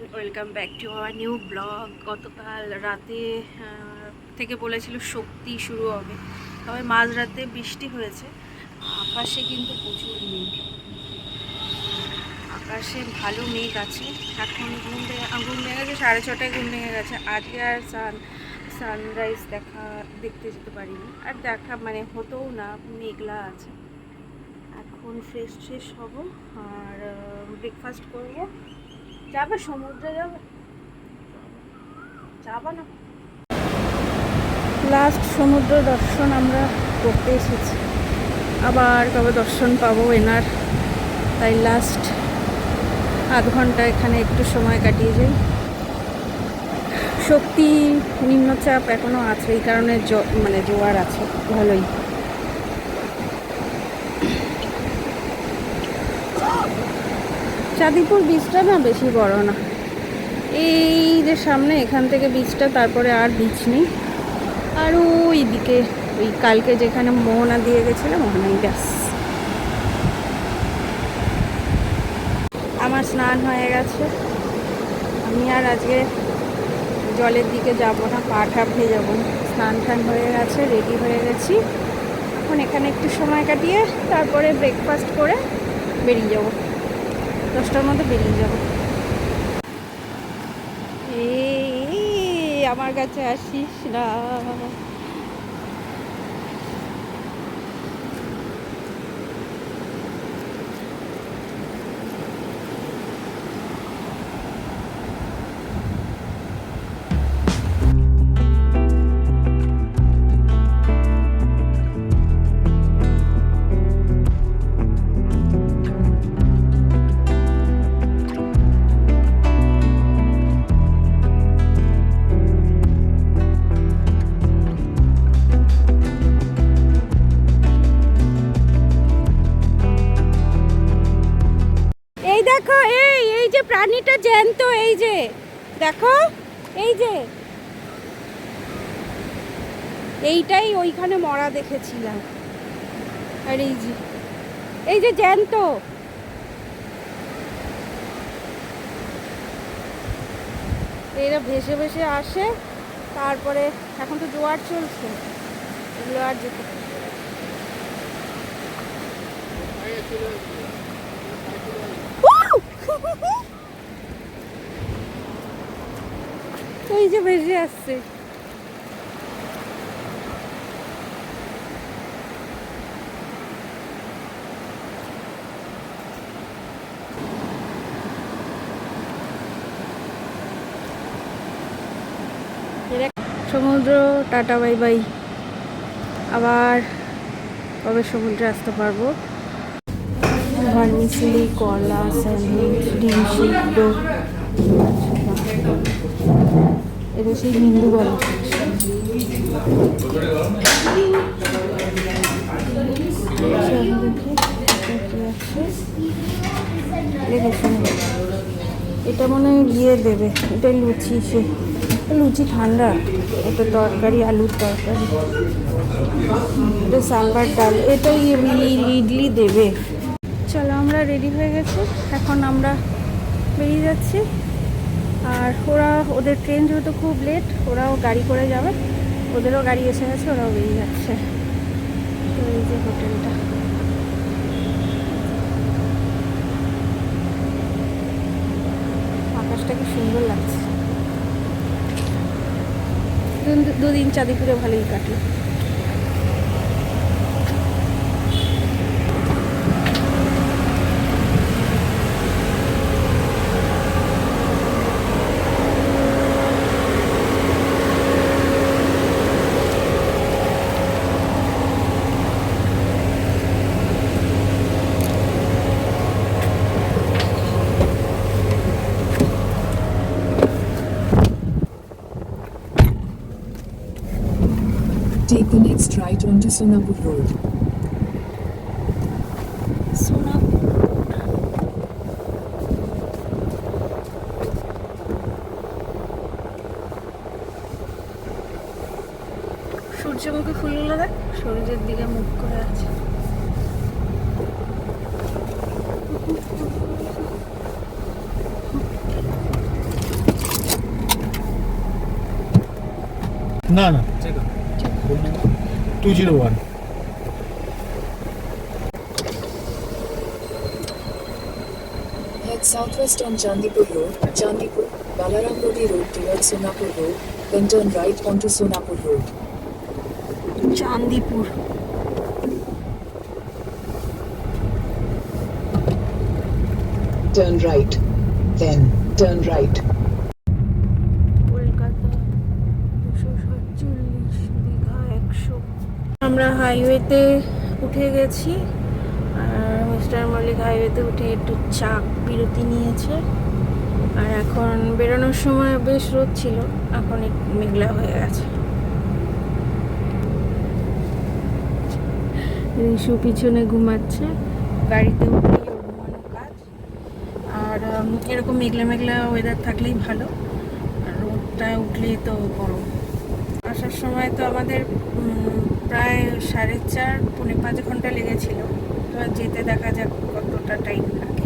Everyone, welcome back to our new blog. গতকাল রাতে থেকে বলেছিল শক্তি শুরু হবে। তবে মাঝরাতে বৃষ্টি হয়েছে। আকাশে কিন্তু প্রচুর মেঘ। আকাশে ভালো মেঘ আছে। এখন ঘুম ভেঙে ঘুম ভেঙে গেছে, সাড়ে ছটায় ঘুম ভেঙে গেছে। আজকে আর সান সানরাইজ দেখা, দেখতে যেতে পারিনি। আর দেখা মানে হতেও না, মেঘলা আছে। এখন ফ্রেশ ফ্রেশ হব। আর ব্রেকফাস্ট করব। যাবে, সমুদ্রে যাবে। যাবা না। লাস্ট সমুদ্র দর্শন আমরা করতে এসেছি। আবার কবে দর্শন পাবো এনার, তাই লাস্ট আধ ঘণ্টা এখানে একটু সময় কাটিয়ে যাই। শক্তি নিম্নচাপ এখনও আছে, এই কারণে মানে জোয়ার আছে, ভালোই। চাঁদিপুর বীজটা না বেশি বড় না। এই যে সামনে এখান থেকে বীজটা তারপরে আর বীজ নেই। আর ওই দিকে ওই কালকে যেখানে মোহনা দিয়ে গেছিলাম মোহনাই ব্যাস। আমার স্নান হয়ে গেছে। আমি আর আজকে জলের দিকে যাব না, পা ঠা ভেজাবো না। স্নান টান হয়ে গেছে রেডি হয়ে গেছি। এখন এখানে একটু সময় কাটিয়ে, তারপরে ব্রেকফাস্ট করে বেরিয়ে যাব। দশটার মধ্যে বেরিয়ে যাব। এই আমার কাছে আসিস না। দেখো, এই এই যে প্রাণীটা জ্যান্ত, এই যে। দেখো, এই যে। এইটাই ওইখানে মরা দেখেছিলাম। আর এই যে এই যে জ্যান্ত। এরা ভেসে ভেসে আসে, তারপরে এখন তো জোয়ার চলছে। এগুলো আর যেতে ওই যে ভেসে আসছে। সমুদ্র টাটা বাই বাই। আবার কবে সমুদ্রে আসতে পারব? ভার্মিসিলি, কলা, স্যান্ডউইচ, ডিম সিদ্ধ। এটা সেই হিন্দু বলা এটা মনে হয় দিয়ে দেবে, এটা লুচি সে। লুচি ঠান্ডা, এটা তরকারি, আলুর তরকারি। এটা সাম্বার ডাল এটা ইডলি দেবে। চলো, আমরা রেডি হয়ে গেছি। এখন আমরা বেরিয়ে যাচ্ছি। আর ওরা, ওদের ট্রেন যেহেতু খুব লেট ওরাও গাড়ি করে যাবে। ওদেরও গাড়ি এসে গেছে, ওরাও বেরিয়ে যাচ্ছে। তো এই যে হোটেলটা। আকাশটা কি সুন্দর লাগছে। দুদিন চাঁদিপুরে ভালোই কাটলো। to Sonapur Road. Sonapur সূর্যমুখী ফুলগুলো দেখ সূর্যের দিকে মুখ করে আছে। না না। ঠিক আছে Two zero one Head southwest on Chandipur Road, Chandipur, Balaram Lodi Road towards Sonapur Road, then turn right onto Sonapur Road. Chandipur Turn right. Then turn right. আমরা হাইওয়েতে উঠে গেছি। আর মিস্টার মল্লিক হাইওয়েতে উঠে একটু চা বিরতি নিয়েছে। আর এখন বেরোনোর সময় বেশ রোদ ছিল, এখন মেঘলা হয়ে গেছে। রিশু পিছনে ঘুমাচ্ছে, গাড়িতে উঠলেই ওর ঘুমানো কাজ। আর এরকম মেঘলা মেঘলা ওয়েদার থাকলেই ভালো। রোদটা উঠলেই তো গরম। আসার সময় তো আমাদের প্রায় সাড়ে চার পৌনে পাঁচ ঘণ্টা লেগেছিল। তো যেতে দেখা যাক কতটা টাইম লাগে।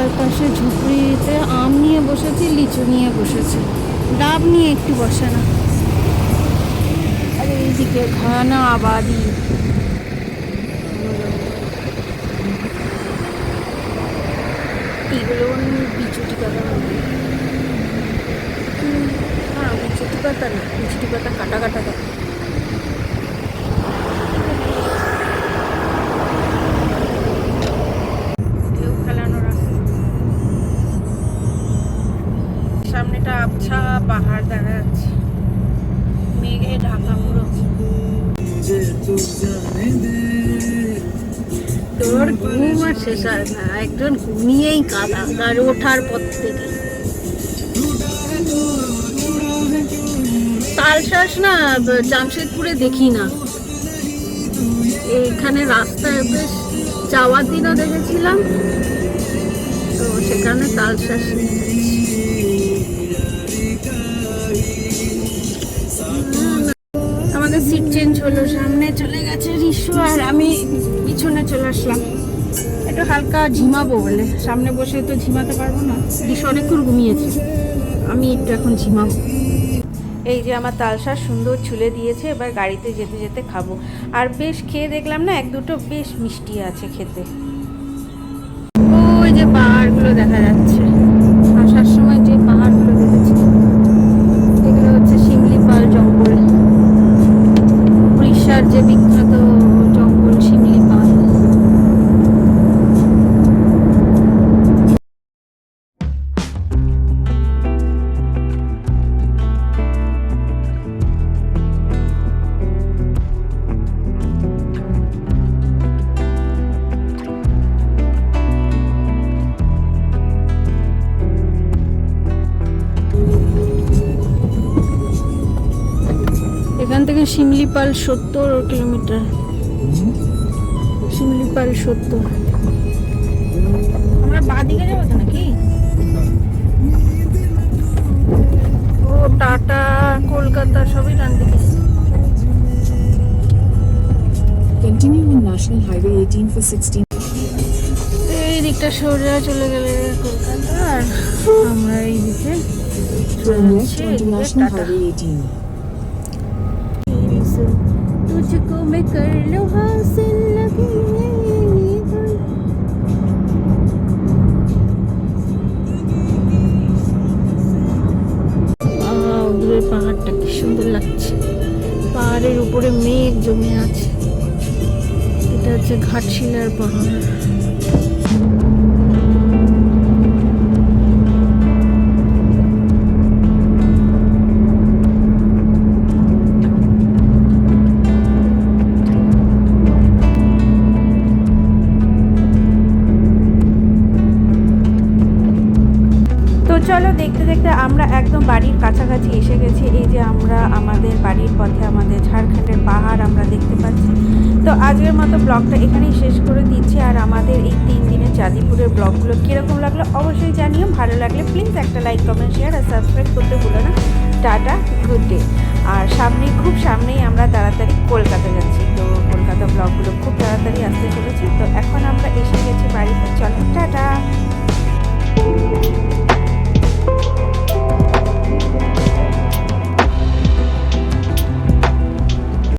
রাস্তার পাশে ঝুপড়িতে আম নিয়ে বসেছি, লিচু নিয়ে বসেছি। ডাব নিয়ে একটু বসে না। আর এইদিকে ঘন আবাদি। এগুলো হ্যাঁ পাতা না পাতা কাটা কাটা থাকে তোর ঘুম আর শেষ হয় না। একজন ঘুমিয়েই কাদা আর ওঠার পর থেকে। তালশাঁস না, জামশেদপুরে দেখি না। এইখানে রাস্তায় বেশ যাওয়ার দিনও দেখেছিলাম। তো সেখানে তালশাঁস নিয়ে গেছে আর আমি পিছনে চলে আসলাম। একটু হালকা ঝিমাবো বলে। সামনে বসে তো ঝিমাতে পারব না। রিশু অনেকক্ষণ ঘুমিয়েছে। আমি একটু এখন ঝিমাবো। এই যে আমার তালশাঁস সুন্দর ছুলে দিয়েছে এবার গাড়িতে যেতে যেতে খাব। আর বেশ খেয়ে দেখলাম না এক দুটো বেশ মিষ্টি আছে খেতে। ওই যে পাহাড়গুলো দেখা যাচ্ছে। আসার সময় যে পাহাড়গুলো দেখেছি এগুলো হচ্ছে শিমলিপাল জঙ্গল। উড়িষ্যার যে বিখ্যাত এখান থেকে শিমলিপাল সত্তর কিলোমিটার। শিমলিপাল সত্তর। আমরা বাদিকে যাব তো নাকি? ও টাটা কলকাতা সবই ডান দিকে। Continue on National Highway 18 for 16. এই দিকটা সোজা চলে গেলে কলকাতা আর আমরা এই দিকে left যাচ্ছি, National Highway 18. तुझको मैं कर लो हासिल लगी है ये धुन। আহ, দূরের পাহাড়টা কি সুন্দর লাগছে পাহাড়ের উপরে মেঘ জমে আছে এটা হচ্ছে ঘাটশিলার পাহাড় দেখতে দেখতে আমরা একদম বাড়ির কাছাকাছি এসে গেছি। এই যে আমরা আমাদের বাড়ির পথে আমাদের ঝাড়খণ্ডের পাহাড় আমরা দেখতে পাচ্ছি। তো আজকের মতো ব্লগটা এখানেই শেষ করে দিচ্ছি। আর আমাদের এই তিন দিনের চাঁদিপুরের ব্লগগুলো কীরকম লাগল অবশ্যই জানিও। ভালো লাগলে প্লিজ একটা লাইক কমেন্ট শেয়ার আর সাবস্ক্রাইব করতে ভুলো না। টাটা গুড ডে আর সামনেই খুব সামনেই আমরা তাড়াতাড়ি কলকাতা যাচ্ছি। তো কলকাতা ব্লগগুলো খুব তাড়াতাড়ি আসতে চলেছে। তো এখন আমরা এসে গেছি বাড়িতে। চলো